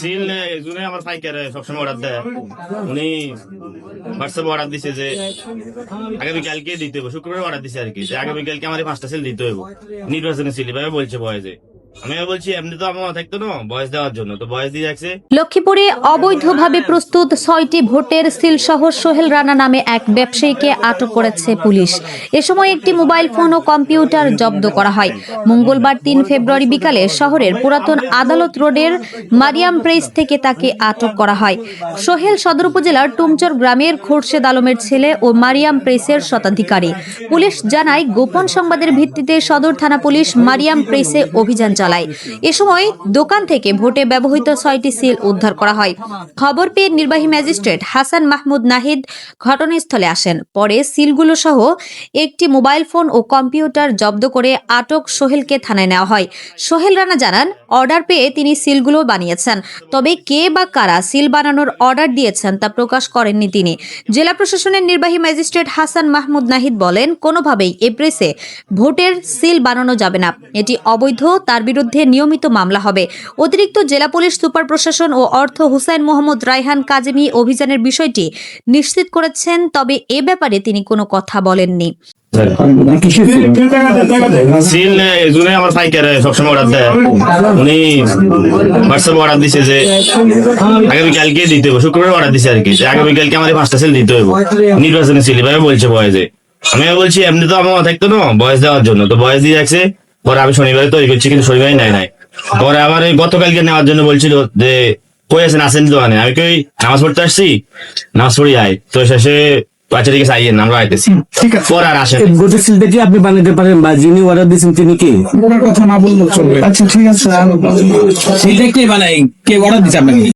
Seal একজনে আমার পাইকারে সবসময় অর্ডার দেয়। উনি হোয়াটসঅ্যাপে অর্ডার দিছে যে, আগামীকালকে দিতে হবে শুক্রবার অর্ডার দিছে আর কি। যে আগামীকালকে আমার পাঁচটা সিল দিতে হবে নির্বাচনের সিল এভাবে বলছে বয়সে লক্ষ্মীপুরে অবৈধভাবে প্রস্তুত ছয়টি ভোটের সোহেল রানা নামে এক ব্যবসায়ীকে আটক করেছে পুলিশ। একটি মোবাইল ফোন ও কম্পিউটার জব্দ করা হয়। মঙ্গলবার তিন ফেব্রুয়ারি বিকালে শহরের পুরাতন আদালত রোডের মারিয়াম প্রেস থেকে তাকে আটক করা হয়। সোহেল সদর উপজেলার টুমচর গ্রামের খোরশেদ আলমের ছেলে ও মারিয়াম প্রেসের শতাধিকারী। পুলিশ জানায়, গোপন সংবাদের ভিত্তিতে সদর থানা পুলিশ মারিয়াম প্রেসে অভিযান চালায়। এ সময় দোকান থেকে ভোটে ব্যবহৃত ছয়টি সিল উদ্ধার করা হয়। খবর পেয়ে নির্বাহী ম্যাজিস্ট্রেট হাসান মাহমুদ নাহিদ ঘটনাস্থলে আসেন। পরে সিলগুলো সহ একটি মোবাইল ফোন ও কম্পিউটার জব্দ করে আটক সোহেলকে থানায় নেওয়া হয়। সোহেল রানা জানান, অর্ডার পেয়ে তিনি সিলগুলো বানিয়েছেন। তবে কে বা কারা সিল বানানোর অর্ডার দিয়েছেন তা প্রকাশ করেননি তিনি। জেলা প্রশাসনের নির্বাহী ম্যাজিস্ট্রেট হাসান মাহমুদ নাহিদ বলেন, কোনোভাবেই এ প্রেসে ভোটের সিল বানানো যাবে না। এটি অবৈধ, তার বিরুদ্ধে নিয়মিত মামলা হবে। অতিরিক্ত জেলা পুলিশ, সুপার প্রশাসন ও অর্থ হুসাইন মোহাম্মদ রায়হান কাজেমি অভিযানের বিষয়টি নিশ্চিত করেছেন, তবে এ ব্যাপারে তিনি কোনো কথা বলেননি। এভাবে বলছে বয়সে আমি বলছি, এমনি তো আমার থাকতো না বয়স দেওয়ার জন্য। তো বয়স দিয়ে যাচ্ছে পরে আমি শনিবারে তৈরি করছি কিন্তু শনিবারে নাই নাই। পরে আবার এই গতকালকে নেওয়ার জন্য বলছিল যে কই আছেন? আসেন দোকানে। আমি কই নামাজ পড়তে আসছি? নামাজ পড়ি আয়। তো শেষে আমরা আইতেছি। পরে আর আসেন। গোটা সিলটা কি আপনি বানাতে পারেন বা যিনি অর্ডার দিয়েছেন তিনি কে? কথা না বললেও চলবে। আচ্ছা ঠিক আছে সেইটা কে বানাই কে অর্ডার দিচ্ছে আপনাকে?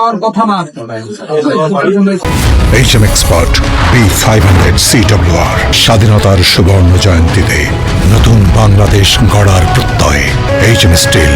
পাওয়ার কথা না। এক্সপার্ট বি ফাইভ হান্ড্রেড স্বাধীনতার সুবর্ণ জয়ন্তীতে নতুন বাংলাদেশ গড়ার প্রত্যয়। H am still